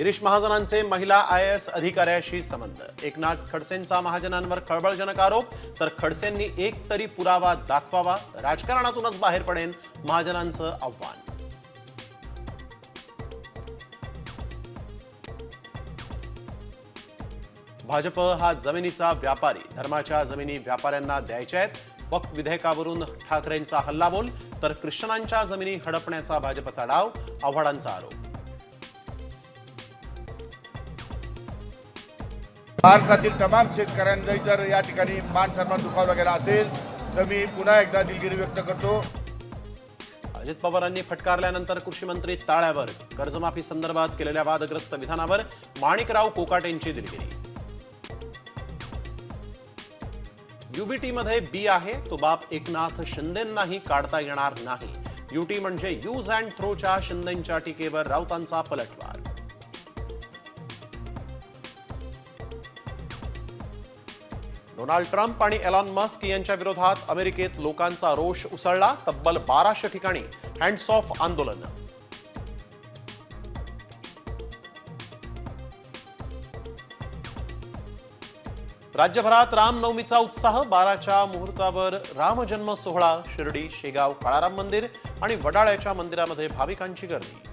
गिरीश महाजनांचे महिला I S अधिकाऱ्याशी संबंध. एकनाथ खडसेंचा महाजनांवर खळबळजनक आरोप. तर खडसेंनी एक तरी पुरावा दाखवावा राजकारणातूनच बाहेर पडेन महाजनांचं आव्हान. भाजप हा जमिनीचा व्यापारी. धर्माच्या जमिनी व्यापाऱ्यांना द्यायच्या आहेत. वक्फ विधेयकावरून ठाकरेंचा हल्लाबोल. तर ख्रिश्चनांच्या जमिनी हडपण्याचा भाजपचा डाव आव्हाडांचा आरोप. महाराष्ट्रातील तमाम शेतकऱ्यांचा जर या ठिकाणी मान सन्मान दुखावला गेला असेल तर मी पुन्हा एकदा दिलगिरी व्यक्त करतो. अजित पवारांनी फटकारल्यानंतर कृषी मंत्री ताळ्यावर कर्जमाफी संदर्भात केलेल्या वादग्रस्त विधानावर माणिकराव कोकाटेंची दिलगिरी. युबीटी मध्ये बी आहे तो बाप एकनाथ शिंदेंनाही काढता येणार नाही. युटी म्हणजे यूज अँड थ्रोच्या शिंदेच्या टीकेवर राऊतांचा पलटवार. डोनाल्ड ट्रम्प आणि एलॉन मस्क यांच्या विरोधात अमेरिकेत लोकांचा रोष उसळला तब्बल बाराशे ठिकाणी. हँड्स ऑफ आंदोलन. राज्यभरात रामनवमीचा उत्साह बाराच्या मुहूर्तावर रामजन्म सोहळा शिर्डी शेगाव काळाराम मंदिर आणि वडाळ्याच्या मंदिरामध्ये भाविकांची गर्दी.